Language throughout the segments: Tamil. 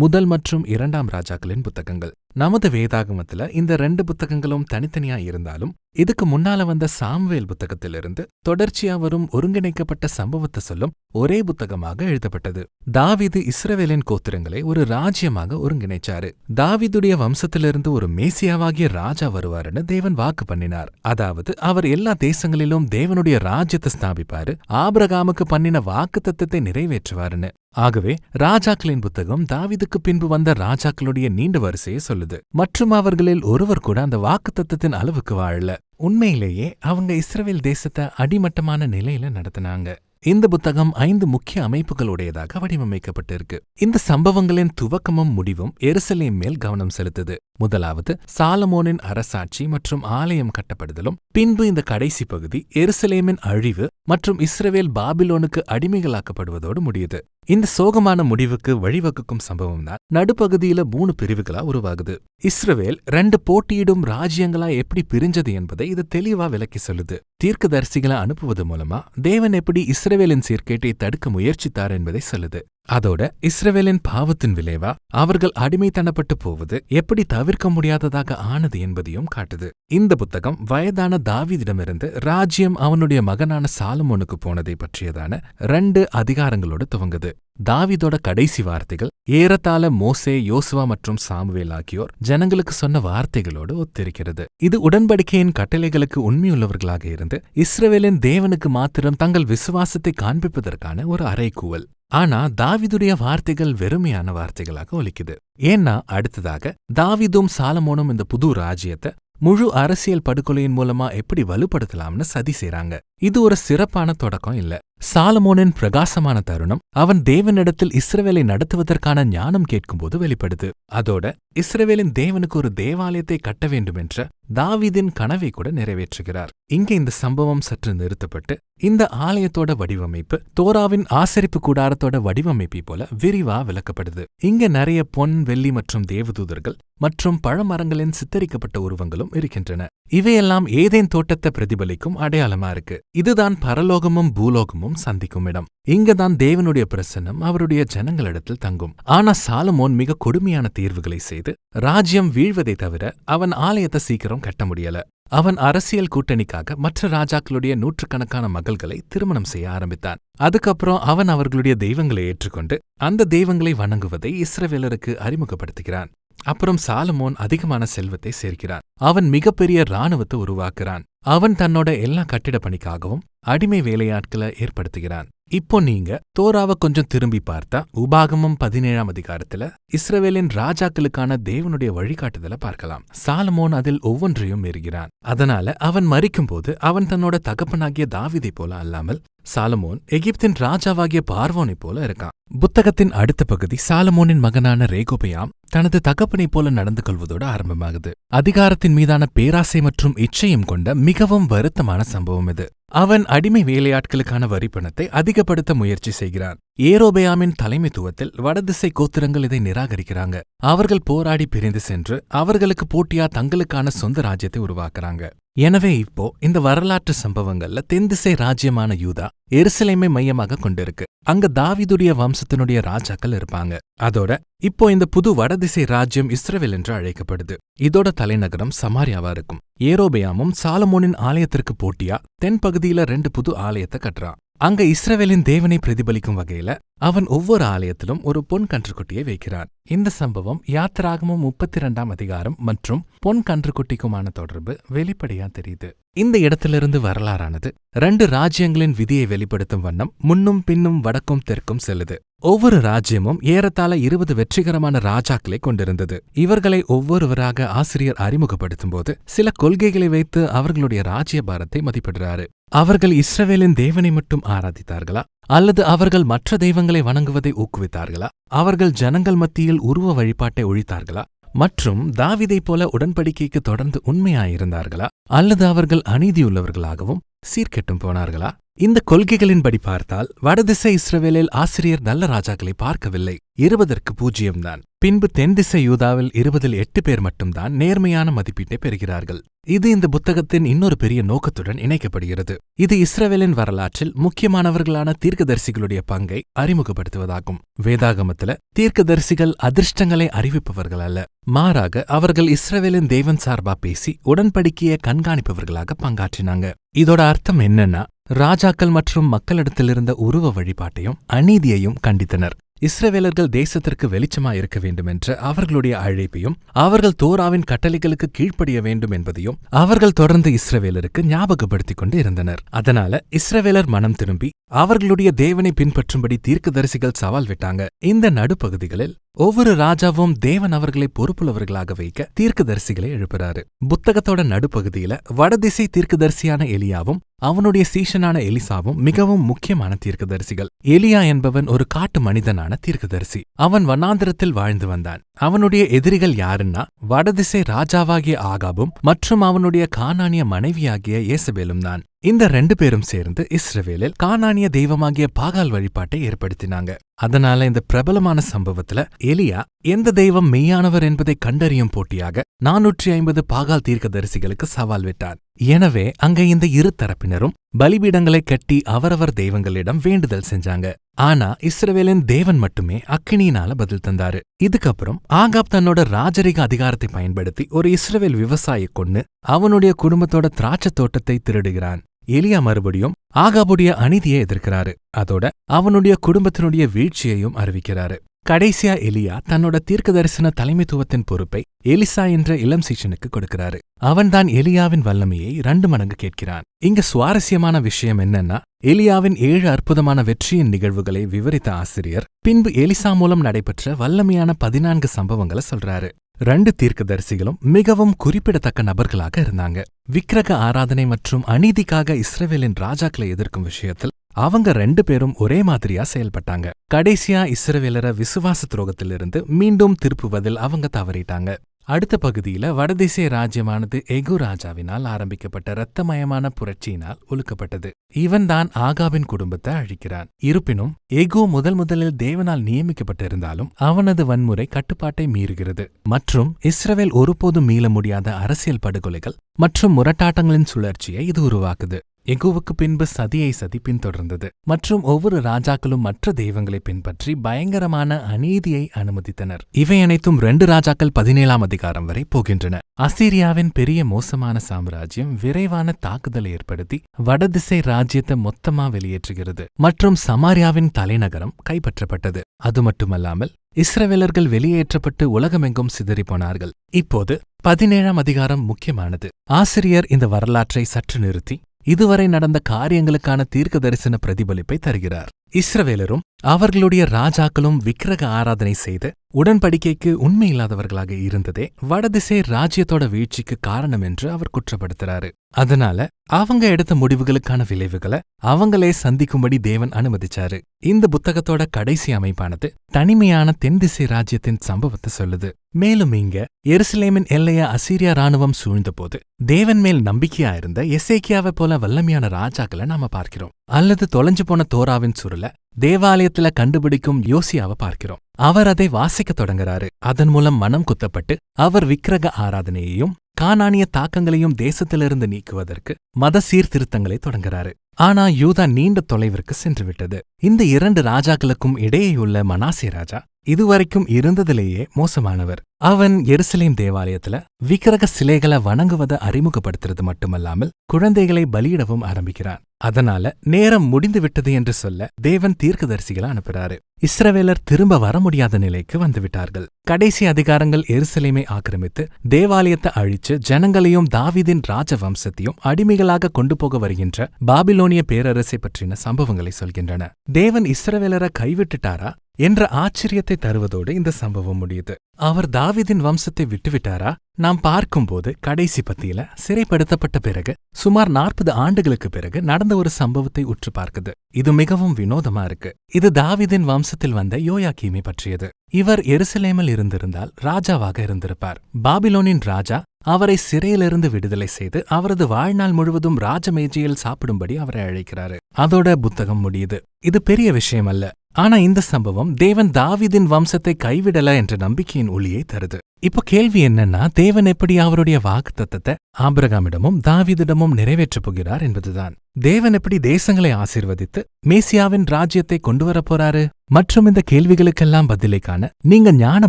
முதல் மற்றும் இரண்டாம் ராஜாக்களின் புத்தகங்கள். நமது வேதாகமத்துல இந்த ரெண்டு புத்தகங்களும் தனித்தனியா இருந்தாலும் இதுக்கு முன்னால வந்த சாம்வேல் புத்தகத்திலிருந்து தொடர்ச்சியா வரும் ஒருங்கிணைக்கப்பட்ட சம்பவத்தை சொல்லும் ஒரே புத்தகமாக எழுதப்பட்டது. தாவீது இஸ்ரவேலின் கோத்திரங்களை ஒரு ராஜ்யமாக ஒருங்கிணைச்சாரு. தாவீதுடைய வம்சத்திலிருந்து ஒரு மேசியாவாகிய ராஜா வருவாருன்னு தேவன் வாக்கு பண்ணினார். அதாவது அவர் எல்லா தேசங்களிலும் தேவனுடைய ராஜ்யத்தை ஸ்தாபிப்பாரு ஆபிரகாமுக்கு பண்ணின வாக்கு தத்துவத்தை நிறைவேற்றுவாருன்னு. ஆகவே ராஜாக்களின் புத்தகம் தாவீதுக்கு பின்பு வந்த ராஜாக்களுடைய நீண்ட வரிசையை சொல்லுது. மற்றும் அவர்களில் ஒருவர் கூட அந்த வாக்குத்தத்தத்தின் அளவுக்கு வாழல. உண்மையிலேயே அவங்க இஸ்ரேல் தேசத்தை அடிமட்டமான நிலையில நடத்தினாங்க. இந்த புத்தகம் ஐந்து முக்கிய அமைப்புகளுடையதாக வடிவமைக்கப்பட்டிருக்கு. இந்த சம்பவங்களின் துவக்கமும் முடிவும் எருசலேம் மேல் கவனம் செலுத்துது. முதலாவது சாலமோனின் அரசாட்சி மற்றும் ஆலயம் கட்டப்படுதலும் பின்பு இந்த கடைசி பகுதி எருசலேமின் அழிவு மற்றும் இஸ்ரவேல் பாபிலோனுக்கு அடிமைகளாக்கப்படுவதோடு முடியுது. இந்த சோகமான முடிவுக்கு வழிவகுக்கும் சம்பவம் தான் நடுப்பகுதியில மூணு பிரிவுகளா உருவாகுது. இஸ்ரவேல் ரெண்டு போட்டியிடும் ராஜ்யங்களா எப்படி பிரிஞ்சது என்பதை இது தெளிவா விளக்கி சொல்லுது. தீர்க்கதரிசிகளை அனுப்புவது மூலமா தேவன் எப்படி இஸ்ரவேலின் சீர்கேட்டை தடுக்க முயற்சித்தார் என்பதை சொல்லுது. அதோட இஸ்ரவேலின் பாவத்தின் விளைவா அவர்கள் அடிமைத்தனப்பட்டு போவது எப்படி தவிர்க்க முடியாததாக ஆனது என்பதையும் காட்டுது. இந்த புத்தகம் வயதான தாவிதிடமிருந்து ராஜ்யம் அவனுடைய மகனான சாலமோனுக்கு போனதை பற்றியதான ரெண்டு அதிகாரங்களோடு துவங்குது. தாவிதோட கடைசி வார்த்தைகள் ஏறத்தாழ மோசே யோசுவா மற்றும் சாமுவேல் ஆகியோர் ஜனங்களுக்கு சொன்ன வார்த்தைகளோடு ஒத்திருக்கிறது. இது உடன்படிக்கையின் கட்டளைகளுக்கு உண்மையுள்ளவர்களாக இருந்து இஸ்ரவேலின் தேவனுக்கு மாத்திரம் தங்கள் விசுவாசத்தை காண்பிப்பதற்கான ஒரு அறைகூவல். ஆனா தாவிதுடைய வார்த்தைகள் வெறுமையான வார்த்தைகளாக ஒலிக்குது. ஏன்னா அடுத்ததாக தாவிதும் சாலமோனும் இந்த புது ராஜ்யத்தை முழு அரசியல் படுகொலையின் மூலமா எப்படி வலுப்படுத்தலாம்னு சதி செய்றாங்க. இது ஒரு சிறப்பான தொடக்கம் இல்ல. சாலமோனின் பிரகாசமான தருணம் அவன் தேவனிடத்தில் இஸ்ரவேலை நடத்துவதற்கான ஞானம் கேட்கும்போது வெளிப்படுது. அதோட இஸ்ரவேலின் தேவனுக்கு ஒரு தேவாலயத்தை கட்ட வேண்டுமென்ற தாவிதின் கனவை கூட நிறைவேற்றுகிறார். இங்க இந்த சம்பவம் சற்று நிறுத்தப்பட்டு இந்த ஆலயத்தோட வடிவமைப்பு தோராவின் ஆசரிப்பு கூடாரத்தோட வடிவமைப்பை போல விரிவா விளக்கப்படுது. இங்க நிறைய பொன் வெள்ளி மற்றும் தேவதூதர்கள் மற்றும் பழமரங்களின் சித்தரிக்கப்பட்ட உருவங்களும் இருக்கின்றன. இவையெல்லாம் ஏதேன் தோட்டத்தை பிரதிபலிக்கும் அடையாளமா இருக்கு. இதுதான் பரலோகமும் பூலோகமும் சந்திக்கும் இடம். இங்கதான் தேவனுடைய பிரசன்னம் அவருடைய ஜனங்களிடத்தில் தங்கும். ஆனா சாலமோன் மிக கொடுமையான தீர்வுகளை செய்து ராஜ்யம் வீழ்வதை தவிர அவன் ஆலயத்தை சீக்கிரம் கட்ட முடியல. அவன் அரசியல் கூட்டணிக்காக மற்ற ராஜாக்களுடைய நூற்றுக்கணக்கான மகள்களை திருமணம் செய்ய ஆரம்பித்தான். அதுக்கப்புறம் அவன் அவர்களுடைய தெய்வங்களை ஏற்றுக்கொண்டு அந்த தெய்வங்களை வணங்குவதை இஸ்ரவேலருக்கு அறிமுகப்படுத்துகிறான். அப்புறம் சாலமோன் அதிகமான செல்வத்தை சேர்க்கிறான். அவன் மிகப்பெரிய இராணுவத்தை உருவாக்குறான். அவன் தன்னோட எல்லா கட்டிட பணிக்காகவும் அடிமை வேலையாட்களை ஏற்படுத்துகிறான். இப்போ நீங்க தோராவ கொஞ்சம் திரும்பி பார்த்தா உபாகமம் பதினேழாம் அதிகாரத்துல இஸ்ரவேலின் ராஜாக்களுக்கான தேவனுடைய வழிகாட்டுதல பார்க்கலாம். சாலமோன் அதில் ஒவ்வொன்றையும் மீறுகிறான். அதனால அவன் மறிக்கும்போது அவன் தன்னோட தகப்பனாகிய தாவிதை போல அல்லாமல் சாலமோன் எகிப்தின் ராஜாவாகிய பார்வோனைப் போல இருக்கான். புத்தகத்தின் அடுத்த பகுதி சாலமோனின் மகனான ரேகோபயாம் தனது தகப்பனைப் போல நடந்து கொள்வதோடு ஆரம்பமாகுது. அதிகாரத்தின் மீதான பேராசை மற்றும் இச்சையும் கொண்ட மிகவும் வருத்தமான சம்பவம் இது. அவன் அடிமை வேலையாட்களுக்கான வரிப்பணத்தை அதிகப்படுத்த முயற்சி செய்கிறான். ஏரோபயாமின் தலைமைத்துவத்தில் வடதிசை கோத்திரங்கள் இதை நிராகரிக்கிறாங்க. அவர்கள் போராடி பிரிந்து சென்று அவர்களுக்கு போட்டியா தங்களுக்கான சொந்த ராஜ்யத்தை உருவாக்குறாங்க. எனவே இப்போ இந்த வரலாற்று சம்பவங்கள்ல தென்திசை ராஜ்யமான யூதா எருசலேமை மையமாக கொண்டிருக்கு. அங்க தாவிதுடைய வம்சத்தினுடைய ராஜாக்கள் இருப்பாங்க. அதோட இப்போ இந்த புது வடதிசை ராஜ்யம் இஸ்ரவேல் என்று அழைக்கப்படுது. இதோட தலைநகரம் சமாரியாவா இருக்கும். ஏரோபியாமும் சாலமோனின் ஆலயத்திற்கு போட்டியா தென்பகுதியில ரெண்டு புது ஆலயத்தை கட்டுறான். அங்க இஸ்ரவேலின் தேவனை பிரதிபலிக்கும் வகையில அவன் ஒவ்வொரு ஆலயத்திலும் ஒரு பொன் கன்றுக்குட்டியை வைக்கிறான். இந்த சம்பவம் யாத்திராகமும் முப்பத்தி ரெண்டாம் அதிகாரம் மற்றும் பொன் கன்றுக்குட்டிக்குமான தொடர்பு வெளிப்படையா தெரியுது. இந்த இடத்திலிருந்து வரலாறானது. ரெண்டு ராஜ்யங்களின் விதியை வெளிப்படுத்தும் வண்ணம் முன்னும் பின்னும் வடக்கும் தெற்கும் செல்லுது. ஒவ்வொரு ராஜ்யமும் ஏறத்தாழ இருபது வெற்றிகரமான ராஜாக்களை கொண்டிருந்தது. இவர்களை ஒவ்வொருவராக ஆசிரியர் அறிமுகப்படுத்தும் போது சில கொள்கைகளை வைத்து அவர்களுடைய ராஜ்ய பாரத்தை மதிப்பிடுறாரு. அவர்கள் இஸ்ரவேலின் தேவனை மட்டும் ஆராதித்தார்களா? அல்லது அவர்கள் மற்ற தெய்வங்களை வணங்குவதை ஊக்குவித்தார்களா? அவர்கள் ஜனங்கள் மத்தியில் உருவ வழிபாட்டை ஒழித்தார்களா? மற்றும் தாவிதைப் போல உடன்படிக்கைக்கு தொடர்ந்து உண்மையாயிருந்தார்களா? அல்லது அவர்கள் அநீதியுள்ளவர்களாகவும் சீர்கெட்டும் போனார்களா? இந்த கொள்கைகளின்படி பார்த்தால் வடதிசை இஸ்ரவேலில் ஆசிரியர் நல்ல ராஜாக்களை பார்க்கவில்லை. இருபதற்கு பூஜ்ஜியம்தான் பின்பு தென்திசை யூதாவில் இருபதில் எட்டு பேர் மட்டும்தான் நேர்மையான மதிப்பீட்டை பெறுகிறார்கள். இது இந்த புத்தகத்தின் இன்னொரு பெரிய நோக்கத்துடன் இணைக்கப்படுகிறது. இது இஸ்ரவேலின் வரலாற்றில் முக்கியமானவர்களான தீர்க்கதரிசிகளுடைய பங்கை அறிமுகப்படுத்துவதாகும். வேதாகமத்துல தீர்க்கதரிசிகள் அதிர்ஷ்டங்களை அறிவிப்பவர்கள் அல்ல. மாறாக அவர்கள் இஸ்ரவேலின் தேவன் சார்பா பேசி உடன்படிக்கையை கண்காணிப்பவர்களாக பங்காற்றினாங்க. இதோட அர்த்தம் என்னன்னா ராஜாக்கள் மற்றும் மக்களிடத்திலிருந்த உருவ வழிபாட்டையும் அநீதியையும் கண்டித்தனர். இஸ்ரவேலர்கள் தேசத்திற்கு வெளிச்சமா இருக்க வேண்டும் என்ற அவர்களுடைய அழைப்பையும் அவர்கள் தோராவின் கட்டளைகளுக்கு கீழ்ப்படிய வேண்டும் என்பதையும் அவர்கள் தொடர்ந்து இஸ்ரவேலருக்கு ஞாபகப்படுத்திக் கொண்டு இருந்தனர். அதனால இஸ்ரவேலர் மனம் திரும்பி அவர்களுடைய தேவனை பின்பற்றும்படி தீர்க்கதரிசிகள் சவால் விட்டாங்க. இந்த நடுப்பகுதிகளில் ஒவ்வொரு ராஜாவும் தேவன் அவர்களை பொறுப்புள்ளவர்களாக வைக்க தீர்க்கதரிசிகளை எழுப்புறாரு. புத்தகத்தோட நடுப்பகுதியில வடதிசை தீர்க்கதரிசியான எலியாவும் அவனுடைய சீஷனான எலிசாவும் மிகவும் முக்கியமான தீர்க்கதரிசிகள். எலியா என்பவன் ஒரு காட்டு மனிதனான தீர்க்கதரிசி. அவன் வண்ணாந்திரத்தில் வாழ்ந்து வந்தான். அவனுடைய எதிரிகள் யாருன்னா வடதிசை ராஜாவாகிய ஆகாபும் மற்றும் அவனுடைய கானானிய மனைவியாகிய ஏசபேலும் தான் இந்த ரெண்டு பேரும் சேர்ந்து இஸ்ரவேலில் கானானிய தெய்வமாகிய பாகால் வழிபாட்டை ஏற்படுத்தினாங்க. அதனால இந்த பிரபலமான சம்பவத்துல எலியா எந்த தெய்வம் மெய்யானவர் என்பதை கண்டறியும் போட்டியாக நானூற்றி ஐம்பது பாகால் தீர்க்கதரிசிகளுக்கு சவால் விட்டார். எனவே அங்க இந்த இரு தரப்பினரும் பலிபீடங்களை கட்டி அவரவர் தெய்வங்களிடம் வேண்டுதல் செஞ்சாங்க. ஆனா இஸ்ரவேலின் தேவன் மட்டுமே அக்கினியினால பதில் தந்தாரு. இதுக்கப்புறம் ஆகாப் தன்னோட ராஜரிக அதிகாரத்தை பயன்படுத்தி ஒரு இஸ்ரவேல் விவசாயி கொன்னு அவனுடைய குடும்பத்தோட திராட்சை தோட்டத்தை திருடுகிறான். எலியா மறுபடியும் ஆகாபுடைய அநீதியை எதிர்க்கிறாரு. அதோட அவனுடைய குடும்பத்தினுடைய வீழ்ச்சியையும் அறிவிக்கிறாரு. கடைசியா எலியா தன்னோட தீர்க்க தரிசன தலைமைத்துவத்தின் பொறுப்பை எலிசா என்ற இளம் சீஷனுக்கு கொடுக்கிறாரு. அவன்தான் எலியாவின் வல்லமையை ரெண்டு மடங்கு கேட்கிறான். இங்க சுவாரஸ்யமான விஷயம் என்னன்னா எலியாவின் ஏழு அற்புதமான வெற்றியின் நிகழ்வுகளை விவரித்த ஆசிரியர் பின்பு எலிசா மூலம் நடைபெற்ற வல்லமையான பதினான்கு சம்பவங்களை சொல்றாரு. ரெண்டு தீர்க்கதரிசிகளும் மிகவும் குறிப்பிடத்தக்க நபர்களாக இருந்தாங்க. விக்கிரக ஆராதனை மற்றும் அநீதிக்காக இஸ்ரேவேலின் ராஜாக்களை எதிர்க்கும் விஷயத்தில் அவங்க ரெண்டு பேரும் ஒரே மாதிரியா செயல்பட்டாங்க. கடைசியா இஸ்ரவேலரை விசுவாச துரோகத்திலிருந்து மீண்டும் திருப்புவதில் அவங்க தவறிட்டாங்க. அடுத்த பகுதியில வடதிசை ராஜ்யமானது எகு ராஜாவினால் ஆரம்பிக்கப்பட்ட இரத்தமயமான புரட்சியினால் ஒழுக்கப்பட்டது. இவன்தான் ஆகாவின் குடும்பத்தை அழிக்கிறான். இருப்பினும் எகு முதல் முதலில் தேவனால் நியமிக்கப்பட்டிருந்தாலும் அவனது வன்முறை கட்டுப்பாட்டை மீறுகிறது. மற்றும் இஸ்ரவேல் ஒருபோதும் மீள முடியாத அரசியல் படுகொலைகள் மற்றும் முரட்டாட்டங்களின் சுழற்சியை இது உருவாக்குது. எகுவுக்கு பின்பு சதியை சதி பின்தொடர்ந்தது. மற்றும் ஒவ்வொரு ராஜாக்களும் மற்ற தெய்வங்களை பின்பற்றி பயங்கரமான அநீதியை அனுமதித்தனர். இவை அனைத்தும் ரெண்டு ராஜாக்கள் பதினேழாம் அதிகாரம் வரை போகின்றன. அசீரியாவின் பெரிய மோசமான சாம்ராஜ்யம் விரைவான தாக்குதலை ஏற்படுத்தி வடதிசை ராஜ்யத்தை மொத்தமா வெளியேற்றுகிறது. மற்றும் சமாரியாவின் தலைநகரம் கைப்பற்றப்பட்டது. அது மட்டுமல்லாமல் இஸ்ரவேலர்கள் வெளியேற்றப்பட்டு உலகமெங்கும் சிதறிப்போனார்கள் இப்போது பதினேழாம் அதிகாரம் முக்கியமானது. ஆசிரியர் இந்த வரலாற்றை சற்று நிறுத்தி இதுவரை நடந்த காரியங்களுக்கான தீர்க்க தரிசன பிரதிபலிப்பை தருகிறார். இஸ்ரவேலரும் அவர்களுடைய ராஜாக்களும் விக்கிரக ஆராதனை செய்து உடன்படிக்கைக்கு உண்மையில்லாதவர்களாக இருந்ததே வடதிசை ராஜ்யத்தோட வீழ்ச்சிக்கு காரணம் என்று அவர் குற்றப்படுத்துறாரு. அதனால அவங்க எடுத்த முடிவுகளுக்கான விளைவுகளை அவங்களே சந்திக்கும்படி தேவன் அனுமதிச்சாரு. இந்த புத்தகத்தோட கடைசி அமைப்பானது தனிமையான தென்திசை ராஜ்யத்தின் சம்பவத்தை சொல்லுது. மேலும் இங்க எருசலேமின் எல்லைய அசீரியா ராணுவம் சூழ்ந்தபோது தேவன் மேல் நம்பிக்கையா இருந்த எசேக்கியாவை போல வல்லமையான ராஜாக்களை நாம பார்க்கிறோம். அல்லது தொலைஞ்சு போன தோராவின் சுருள தேவாலயத்துல கண்டுபிடிக்கும் யோசியாவை பார்க்கிறோம். அவர் அதை வாசிக்க தொடங்குறாரு. அதன் மூலம் மனம் குத்தப்பட்டு அவர் விக்கிரக ஆராதனையையும் கானானிய தாக்கங்களையும் தேசத்திலிருந்து நீக்குவதற்கு மத சீர்திருத்தங்களை தொடங்குறாரு. ஆனா யூதா நீண்ட தொலைவிற்கு சென்று விட்டது இந்த இரண்டு ராஜாக்களுக்கும் இடையேயுள்ள மனாசே ராஜா இதுவரைக்கும் இருந்ததிலேயே மோசமானவர். அவன் எருசலேம் தேவாலயத்துல விக்கிரக சிலைகளை வணங்குவதை அறிமுகப்படுத்துறது மட்டுமல்லாமல் குழந்தைகளை பலியிடவும் ஆரம்பிக்கிறான். அதனால நேரம் முடிந்து விட்டது என்று சொல்ல தேவன் தீர்க்கதரிசிகளை அனுப்புறாரு. இஸ்ரவேலர் திரும்ப வர முடியாத நிலைக்கு வந்துவிட்டார்கள் கடைசி அதிகாரங்கள் எருசலேமை ஆக்கிரமித்து தேவாலயத்தை அழிச்சு ஜனங்களையும் தாவிதின் ராஜவம்சத்தையும் அடிமைகளாக கொண்டு போக வருகின்ற பாபிலோனிய பேரரசை பற்றின சம்பவங்களை சொல்கின்றன. தேவன் இஸ்ரவேலரை கைவிட்டுட்டாரா? என்ற ஆச்சரியத்தை தருவதோடு இந்த சம்பவம் முடியுது. அவர் தாவிதின் வம்சத்தை விட்டுவிட்டாரா? நாம் பார்க்கும்போது கடைசி பத்தியில சிறைப்படுத்தப்பட்ட பிறகு சுமார் நாற்பது ஆண்டுகளுக்கு பிறகு நடந்த ஒரு சம்பவத்தை உற்று பார்க்குது. இது மிகவும் வினோதமா இருக்கு. இது தாவிதின் வம்சத்தில் வந்த யோயாக்கீமை பற்றியது. இவர் எருசலேமில் இருந்திருந்தால் ராஜாவாக இருந்திருப்பார். பாபிலோனின் ராஜா அவரை சிறையிலிருந்து விடுதலை செய்து அவரது வாழ்நாள் முழுவதும் ராஜமேஜையில் சாப்பிடும்படி அவரை அழைக்கிறாரு. அதோட புத்தகம் முடியுது. இது பெரிய விஷயம் அல்ல ஆனா இந்த சம்பவம் தேவன் தாவிதின் வம்சத்தை கைவிடல என்ற நம்பிக்கையின் ஒளியை தருது. இப்போ கேள்வி என்னன்னா தேவன் எப்படி அவருடைய வாக்கு தத்தத்தை ஆபிரகாமிடமும் தாவிதிடமும் நிறைவேற்றப் போகிறார் என்பதுதான். தேவன் எப்படி தேசங்களை ஆசிர்வதித்து மேசியாவின் ராஜ்யத்தை கொண்டு வரப் போறாரு? மற்றும் இந்த கேள்விகளுக்கெல்லாம் பதிலை காண நீங்க ஞான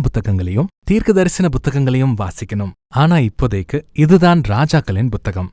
புத்தகங்களையும் தீர்க்கதரிசன புத்தகங்களையும் வாசிக்கணும். ஆனா இப்போதைக்கு இதுதான் ராஜாக்களின் புத்தகம்.